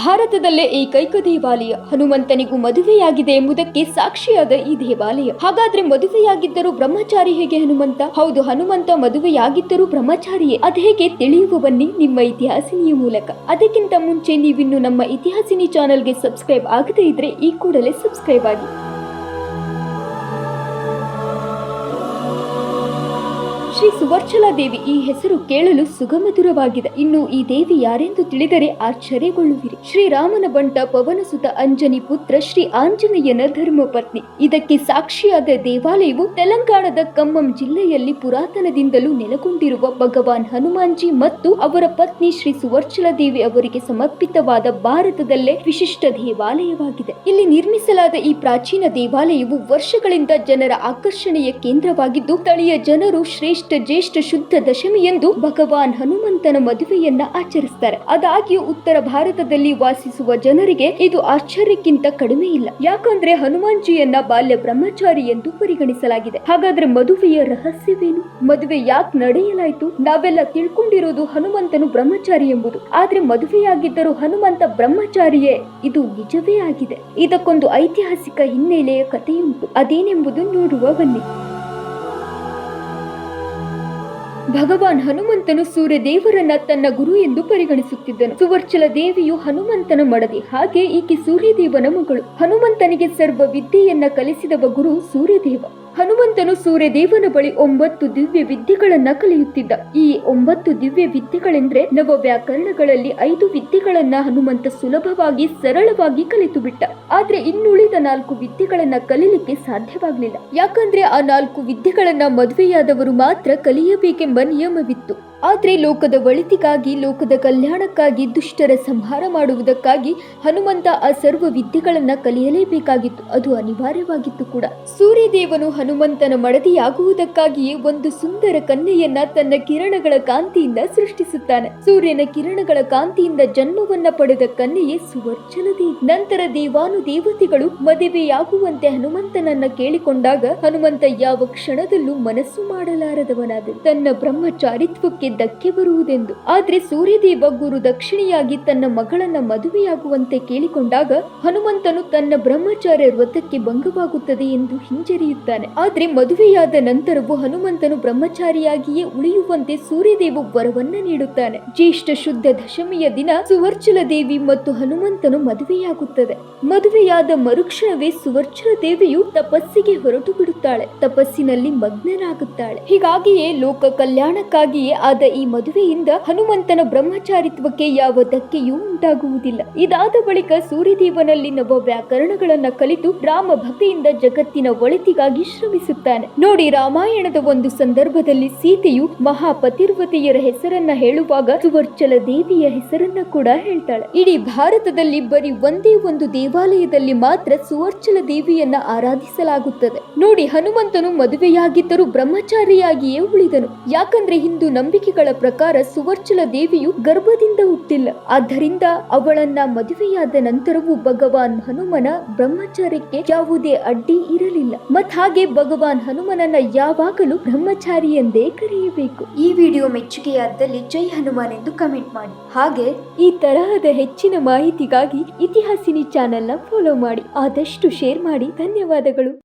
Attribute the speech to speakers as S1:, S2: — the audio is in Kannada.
S1: ಭಾರತದಲ್ಲೇ ಏಕೈಕ ದೇವಾಲಯ ಹನುಮಂತನಿಗೂ ಮದುವೆಯಾಗಿದೆ ಎಂಬುದಕ್ಕೆ ಸಾಕ್ಷಿಯಾದ ಈ ದೇವಾಲಯ. ಹಾಗಾದ್ರೆ ಮದುವೆಯಾಗಿದ್ದರೂ ಬ್ರಹ್ಮಚಾರಿ ಹೇಗೆ ಹನುಮಂತ? ಹೌದು, ಹನುಮಂತ ಮದುವೆಯಾಗಿದ್ದರೂ ಬ್ರಹ್ಮಚಾರಿಯೇ. ಅದೇಗೆ ತಿಳಿಯುವ ಬನ್ನಿ ನಿಮ್ಮ ಇತಿಹಾಸಿನಿಯ ಮೂಲಕ. ಅದಕ್ಕಿಂತ ಮುಂಚೆ ನೀವಿನ್ನು ನಮ್ಮ ಇತಿಹಾಸಿನಿ ಚಾನೆಲ್ಗೆ ಸಬ್ಸ್ಕ್ರೈಬ್ ಆಗದೇ ಇದ್ರೆ ಈ ಕೂಡಲೇ ಸಬ್ಸ್ಕ್ರೈಬ್ ಆಗಿ. ಸುವರ್ಚಲಾ ದೇವಿ ಈ ಹೆಸರು ಕೇಳಲು ಸುಗಮಧುರವಾಗಿದೆ. ಇನ್ನು ಈ ದೇವಿ ಯಾರೆಂದು ತಿಳಿದರೆ ಆಶ್ಚರ್ಯಗೊಳ್ಳುವಿರಿ. ಶ್ರೀರಾಮನ ಬಂಟ ಪವನಸುತ ಅಂಜನಿ ಪುತ್ರ ಶ್ರೀ ಆಂಜನೇಯನ ಧರ್ಮಪತ್ನಿ ಇದಕ್ಕೆ ಸಾಕ್ಷಿಯಾದ ದೇವಾಲಯವು ತೆಲಂಗಾಣದ ಖಮ್ಮಂ ಜಿಲ್ಲೆಯಲ್ಲಿ ಪುರಾತನದಿಂದಲೂ ನೆಲೆಗೊಂಡಿರುವ ಭಗವಾನ್ ಹನುಮಾನ್ಜಿ ಮತ್ತು ಅವರ ಪತ್ನಿ ಶ್ರೀ ಸುವರ್ಚಲ ದೇವಿ ಅವರಿಗೆ ಸಮರ್ಪಿತವಾದ ಭಾರತದಲ್ಲೇ ವಿಶಿಷ್ಟ ದೇವಾಲಯವಾಗಿದೆ. ಇಲ್ಲಿ ನಿರ್ಮಿಸಲಾದ ಈ ಪ್ರಾಚೀನ ದೇವಾಲಯವು ವರ್ಷಗಳಿಂದ ಜನರ ಆಕರ್ಷಣೆಯ ಕೇಂದ್ರವಾಗಿದ್ದು, ಸ್ಥಳೀಯ ಜನರು ಶ್ರೇಷ್ಠ ಜ್ಯೇಷ್ಠ ಶುದ್ಧ ದಶಮಿ ಎಂದು ಭಗವಾನ್ ಹನುಮಂತನ ಮದುವೆಯನ್ನ ಆಚರಿಸ್ತಾರೆ. ಅದಾಗಿಯೂ ಉತ್ತರ ಭಾರತದಲ್ಲಿ ವಾಸಿಸುವ ಜನರಿಗೆ ಇದು ಆಶ್ಚರ್ಯಕ್ಕಿಂತ ಕಡಿಮೆ ಇಲ್ಲ. ಯಾಕಂದ್ರೆ ಹನುಮಾನ್ಜಿಯನ್ನ ಬಾಲ್ಯ ಬ್ರಹ್ಮಚಾರಿ ಎಂದು ಪರಿಗಣಿಸಲಾಗಿದೆ. ಹಾಗಾದ್ರೆ ಮದುವೆಯ ರಹಸ್ಯವೇನು? ಮದುವೆ ಯಾಕೆ ನಡೆಯಲಾಯಿತು? ನಾವೆಲ್ಲ ತಿಳ್ಕೊಂಡಿರೋದು ಹನುಮಂತನು ಬ್ರಹ್ಮಚಾರಿ ಎಂಬುದು. ಆದ್ರೆ ಮದುವೆಯಾಗಿದ್ದರೂ ಹನುಮಂತ ಬ್ರಹ್ಮಚಾರಿಯೇ ಇದು ನಿಜವೇ ಆಗಿದೆ. ಇದಕ್ಕೊಂದು ಐತಿಹಾಸಿಕ ಹಿನ್ನೆಲೆಯ ಕಥೆಯುಂಟು. ಅದೇನೆಂಬುದು ನೋಡುವ ಬನ್ನಿ. ಭಗವಾನ್ ಹನುಮಂತನು ಸೂರ್ಯದೇವರನ್ನ ತನ್ನ ಗುರು ಎಂದು ಪರಿಗಣಿಸುತ್ತಿದ್ದನು. ಸುವರ್ಚಲ ದೇವಿಯು ಹನುಮಂತನ ಮಡದಿ, ಹಾಗೆ ಈಕೆ ಸೂರ್ಯದೇವನ ಮಗಳು. ಹನುಮಂತನಿಗೆ ಸರ್ವ ವಿದ್ಯೆಯನ್ನ ಕಲಿಸಿದವ ಗುರು ಸೂರ್ಯದೇವ. ಹನುಮಂತನು ಸೂರ್ಯದೇವನ ಬಳಿ ಒಂಬತ್ತು ದಿವ್ಯ ವಿದ್ಯೆಗಳನ್ನ ಕಲಿಯುತ್ತಿದ್ದ. ಈ ಒಂಬತ್ತು ದಿವ್ಯ ವಿದ್ಯೆಗಳೆಂದ್ರೆ ನವ ವ್ಯಾಕರಣಗಳಲ್ಲಿ ಐದು ವಿದ್ಯೆಗಳನ್ನ ಹನುಮಂತ ಸುಲಭವಾಗಿ, ಸರಳವಾಗಿ ಕಲಿತು ಬಿಟ್ಟ. ಆದ್ರೆ ಇನ್ನುಳಿದ ನಾಲ್ಕು ವಿದ್ಯೆಗಳನ್ನ ಕಲಿಲಿಕ್ಕೆ ಸಾಧ್ಯವಾಗಲಿಲ್ಲ. ಯಾಕಂದ್ರೆ ಆ ನಾಲ್ಕು ವಿದ್ಯೆಗಳನ್ನ ಮದುವೆಯಾದವರು ಮಾತ್ರ ಕಲಿಯಬೇಕೆಂಬ ನಿಯಮವಿತ್ತು. ಆದ್ರೆ ಲೋಕದ ಒಳಿತಿಗಾಗಿ, ಲೋಕದ ಕಲ್ಯಾಣಕ್ಕಾಗಿ ದುಷ್ಟರ ಸಂಹಾರ ಮಾಡುವುದಕ್ಕಾಗಿ ಹನುಮಂತ ಆ ಸರ್ವ ವಿದ್ಯೆಗಳನ್ನ ಕಲಿಯಲೇಬೇಕಾಗಿತ್ತು. ಅದು ಅನಿವಾರ್ಯವಾಗಿತ್ತು ಕೂಡ. ಸೂರ್ಯದೇವನು ಹನುಮಂತನ ಮಡದಿಯಾಗುವುದಕ್ಕಾಗಿಯೇ ಒಂದು ಸುಂದರ ಕನ್ಯೆಯನ್ನ ತನ್ನ ಕಿರಣಗಳ ಕಾಂತಿಯಿಂದ ಸೃಷ್ಟಿಸುತ್ತಾನೆ. ಸೂರ್ಯನ ಕಿರಣಗಳ ಕಾಂತಿಯಿಂದ ಜನ್ಮವನ್ನ ಪಡೆದ ಕನ್ಯೆಯೇ ಸುವರ್ಚನದಿ ನಂತರ ದೇವಾನು ದೇವತೆಗಳು ಮದುವೆಯಾಗುವಂತೆ ಹನುಮಂತನನ್ನ ಕೇಳಿಕೊಂಡಾಗ ಹನುಮಂತ ಯಾವ ಕ್ಷಣದಲ್ಲೂ ಮನಸ್ಸು ಮಾಡಲಾರದವನಾದ ತನ್ನ ಬ್ರಹ್ಮಚಾರಿತ್ವಕ್ಕೆ ಧಕ್ಕೆ ಬರುವುದೆಂದು. ಆದ್ರೆ ಸೂರ್ಯದೇವ ಗುರು ದಕ್ಷಿಣೆಯಾಗಿ ತನ್ನ ಮಗಳನ್ನ ಮದುವೆಯಾಗುವಂತೆ ಕೇಳಿಕೊಂಡಾಗ ಹನುಮಂತನು ತನ್ನ ಬ್ರಹ್ಮಚಾರ್ಯ ವ್ರತಕ್ಕೆ ಭಂಗವಾಗುತ್ತದೆ ಎಂದು ಹಿಂಜರಿಯುತ್ತಾನೆ. ಆದರೆ ಮದುವೆಯಾದ ನಂತರವೂ ಹನುಮಂತನು ಬ್ರಹ್ಮಚಾರಿಯಾಗಿಯೇ ಉಳಿಯುವಂತೆ ಸೂರ್ಯದೇವ ವರವನ್ನ ನೀಡುತ್ತಾನೆ. ಜ್ಯೇಷ್ಠ ಶುದ್ಧ ದಶಮಿಯ ದಿನ ಸುವರ್ಚಲ ದೇವಿ ಮತ್ತು ಹನುಮಂತನು ಮದುವೆಯಾಗುತ್ತದೆ. ಮದುವೆಯಾದ ಮರುಕ್ಷಣವೇ ಸುವರ್ಚಲ ದೇವಿಯು ತಪಸ್ಸಿಗೆ ಹೊರಟು ಬಿಡುತ್ತಾಳೆ. ತಪಸ್ಸಿನಲ್ಲಿ ಮಗ್ನನಾಗುತ್ತಾಳೆ. ಹೀಗಾಗಿಯೇ ಲೋಕ ಕಲ್ಯಾಣಕ್ಕಾಗಿಯೇ ಆದ ಈ ಮದುವೆಯಿಂದ ಹನುಮಂತನ ಬ್ರಹ್ಮಚಾರಿತ್ವಕ್ಕೆ ಯಾವ ಧಕ್ಕೆಯೂ ಉಂಟಾಗುವುದಿಲ್ಲ. ಇದಾದ ಬಳಿಕ ಸೂರ್ಯದೇವನಲ್ಲಿ ನವ ವ್ಯಾಕರಣಗಳನ್ನ ಕಲಿತು ರಾಮ ಭಕ್ತಿಯಿಂದ ಜಗತ್ತಿನ ಒಳಿತಿಗಾಗಿ ಶ್ರಮಿಸುತ್ತಾನೆ. ನೋಡಿ ರಾಮಾಯಣದ ಒಂದು ಸಂದರ್ಭದಲ್ಲಿ ಸೀತೆಯು ಮಹಾಪತಿರ್ವತೆಯರ ಹೆಸರನ್ನ ಹೇಳುವಾಗ ಸುವರ್ಚಲ ದೇವಿಯ ಹೆಸರನ್ನ ಕೂಡ ಹೇಳ್ತಾಳೆ. ಇಡೀ ಭಾರತದಲ್ಲಿ ಬರೀ ಒಂದೇ ಒಂದು ದೇವಾಲಯದಲ್ಲಿ ಮಾತ್ರ ಸುವರ್ಚಲ ದೇವಿಯನ್ನ ಆರಾಧಿಸಲಾಗುತ್ತದೆ. ನೋಡಿ ಹನುಮಂತನು ಮದುವೆಯಾಗಿದ್ದರೂ ಬ್ರಹ್ಮಚಾರಿಯಾಗಿಯೇ ಉಳಿದನು. ಯಾಕಂದ್ರೆ ಹಿಂದೂ ನಂಬಿಕೆಗಳ ಪ್ರಕಾರ ಸುವರ್ಚಲ ದೇವಿಯು ಗರ್ಭದಿಂದ ಹುಟ್ಟಿಲ್ಲ. ಆದ್ದರಿಂದ ಅವಳನ್ನ ಮದುವೆಯಾದ ನಂತರವೂ ಭಗವಾನ್ ಹನುಮನ ಬ್ರಹ್ಮಚಾರ್ಯಕ್ಕೆ ಯಾವುದೇ ಅಡ್ಡಿ ಇರಲಿಲ್ಲ. ಮತ್ ಹಾಗೆ ಭಗವಾನ್ ಹನುಮನನ್ನ ಯಾವಾಗಲೂ ಬ್ರಹ್ಮಚಾರಿ ಎಂದೇ ಕರೆಯಬೇಕು. ಈ ವಿಡಿಯೋ ಮೆಚ್ಚುಗೆಯಾದಲ್ಲಿ ಜೈ ಹನುಮಾನ್ ಎಂದು ಕಮೆಂಟ್ ಮಾಡಿ. ಹಾಗೆ ಈ ತರಹದ ಹೆಚ್ಚಿನ ಮಾಹಿತಿಗಾಗಿ ಇತಿಹಾಸಿನಿ ಚಾನೆಲ್ನ ಫಾಲೋ ಮಾಡಿ. ಆದಷ್ಟು ಶೇರ್ ಮಾಡಿ. ಧನ್ಯವಾದಗಳು.